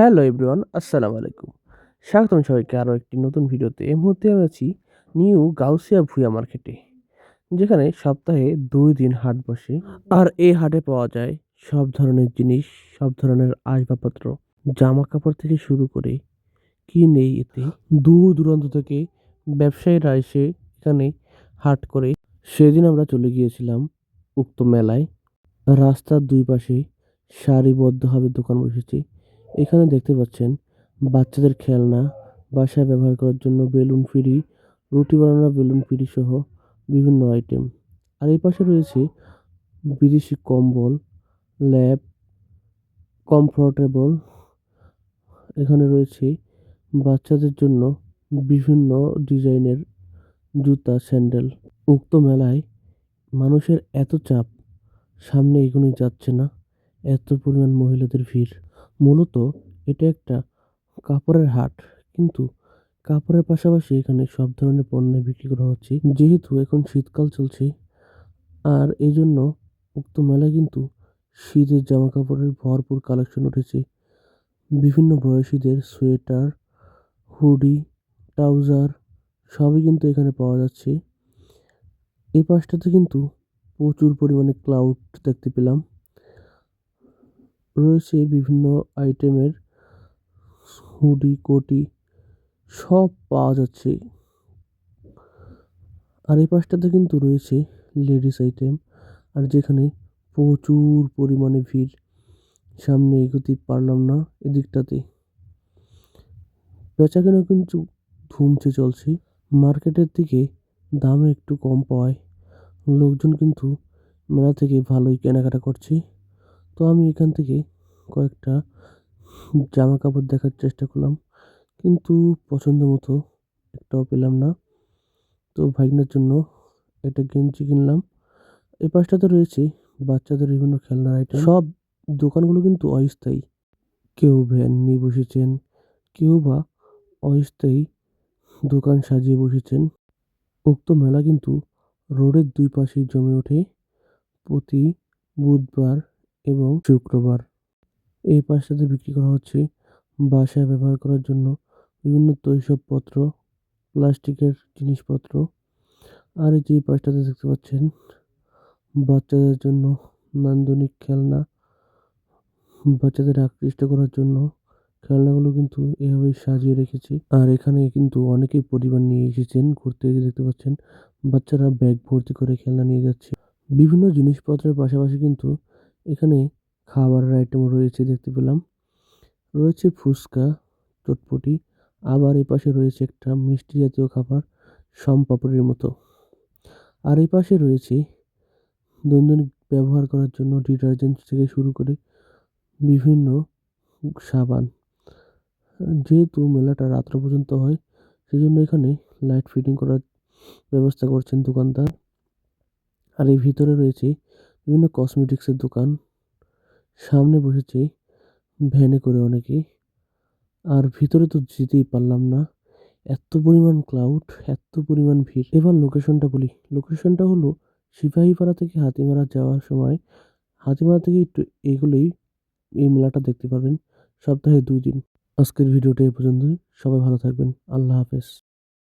Hello everyone, আসসালামু আলাইকুম। স্বাগতম সবাইকে আরও একটি নতুন ভিডিওতে। এই মুহূর্তে আমি আছি নিউ গাউসিয়া ভুয়া মার্কেটে, যেখানে সপ্তাহে দুই দিন হাট বসে। আর এই হাটে পাওয়া যায় সব ধরনের জিনিস, সব ধরনের আসবাবপত্র জামা কাপড় থেকে শুরু করে কি নেই এতে। দূর দূরান্ত থেকে ব্যবসায়ীরা এসে এখানে হাট করে। সেদিন আমরা চলে গিয়েছিলাম উক্ত মেলায়। রাস্তার দুই পাশে সারিবদ্ধভাবে দোকান বসেছে। এখানে দেখতে পাচ্ছেন, বাচ্চাদের খেলনা, বাসায় ব্যবহার করার জন্য বেলুন ফ্রি রুটি বানানোর বেলুন ফ্রি সহ বিভিন্ন আইটেম আর এই পাশে রয়েছে বিদেশি কম্বল ল্যাব কমফোর্টেবল এখানে রয়েছে বাচ্চাদের জন্য বিভিন্ন ডিজাইনের জুতা, স্যান্ডেল। উক্ত মেলায় মানুষের এত চাপ, সামনে এগোনোই যাচ্ছে না, এত পরিমাণ মহিলাদের ভিড়। মূলত এটা একটা কাপড়ের হাট। কিন্তু কাপড়ের পাশাপাশি এখানে সব ধরনের পণ্য বিক্রি করা হচ্ছে। যেহেতু এখন শীতকাল চলছে, আর এই জন্য উক্ত মেলায় কিন্তু শীতের জামা কাপড়ের ভরপুর কালেকশন উঠেছে। বিভিন্ন বয়সীদের সোয়েটার, হুডি, ট্রাউজার সবই কিন্তু এখানে পাওয়া যাচ্ছে। এই পাশটাতে কিন্তু প্রচুর পরিমাণে ক্লাউড দেখতে পেলাম। রয়েছে বিভিন্ন আইটেমের হুডি, কোটি সব পাওয়া যাচ্ছে। আর এই পাশটাতে কিন্তু রয়েছে লেডিস আইটেম। আর যেখানে প্রচুর পরিমাণে ভিড়। সামনে এগোতে পারলাম না এদিকটাতে। বেচাকেনা কিন্তু ধুমছে চলছে। মার্কেটের দিকে দামও একটু কম পাওয়ায়। লোকজন কিন্তু মেলা থেকে ভালোই কেনাকাটা করছে। তো আমি এখান থেকে কয়েকটা জামা কাপড় দেখার চেষ্টা করলাম, কিন্তু পছন্দ মতো একটাও পেলাম না। তো ভাগ্নের জন্য একটা গেঞ্জি কিনলাম। এই পাশটাতে রয়েছে বাচ্চাদের বিভিন্ন খেলনার আইটেম সব দোকানগুলো কিন্তু অস্থায়ী। কেউ ভ্যান নিয়ে বসেছেন, কেউ বা অস্থায়ী দোকান সাজিয়ে বসেছেন। উক্ত মেলা কিন্তু রোডের দুই পাশেই জমে ওঠে। প্রতি বুধবার এবং শুক্রবার। এই পাশটাতে বিক্রি করা হচ্ছে বাসায় ব্যবহার করার জন্য বিভিন্ন তৈজসপত্র প্লাস্টিকের জিনিসপত্র। আর এই যে পাশটাতে দেখতে পাচ্ছেন, বাচ্চাদের জন্য নান্দনিক খেলনা, বাচ্চাদের আকৃষ্ট করার জন্য খেলনাগুলো কিন্তু এভাবেই সাজিয়ে রেখেছে। আর এখানে কিন্তু অনেকেই পরিবার নিয়ে এসেছেন, ঘুরতে এসে দেখতে পাচ্ছেন, বাচ্চারা ব্যাগ ভর্তি করে খেলনা নিয়ে যাচ্ছে। বিভিন্ন জিনিসপত্রের পাশাপাশি কিন্তু এখানে খাবারের আইটেমও রয়েছে দেখতে পেলাম। রয়েছে ফুচকা, চটপটি, আবার এই পাশে রয়েছে একটা মিষ্টি জাতীয় খাবার সম্পাপড়ির মতো। আর এই পাশে রয়েছে দৈনন্দিন ব্যবহার করার জন্য ডিটারজেন্ট থেকে শুরু করে বিভিন্ন সাবান। যেহেতু মেলাটা রাত্র পর্যন্ত হয়, সেজন্য এখানে লাইট ফিটিং করার ব্যবস্থা করছেন দোকানদার। আর এই ভিতরে রয়েছে বিভিন্ন কসমেটিক্সের দোকান। সামনে বসেছে, ভ্যানে করে অনেকে। আর ভিতরে তো যেতেই পারলাম না। এত পরিমাণ ক্লাউড এত পরিমাণ ভিড়। এবার লোকেশনটা বলি। লোকেশনটা হলো সিপাহীপাড়া থেকে হাতিমারা যাওয়ার সময়। হাতিমারা থেকে একটু এগুলোই এই মেলাটা দেখতে পারবেন। সপ্তাহে দুই দিন। আজকের ভিডিওটা এ পর্যন্তই। সবাই ভালো থাকবেন। আল্লাহ হাফেজ।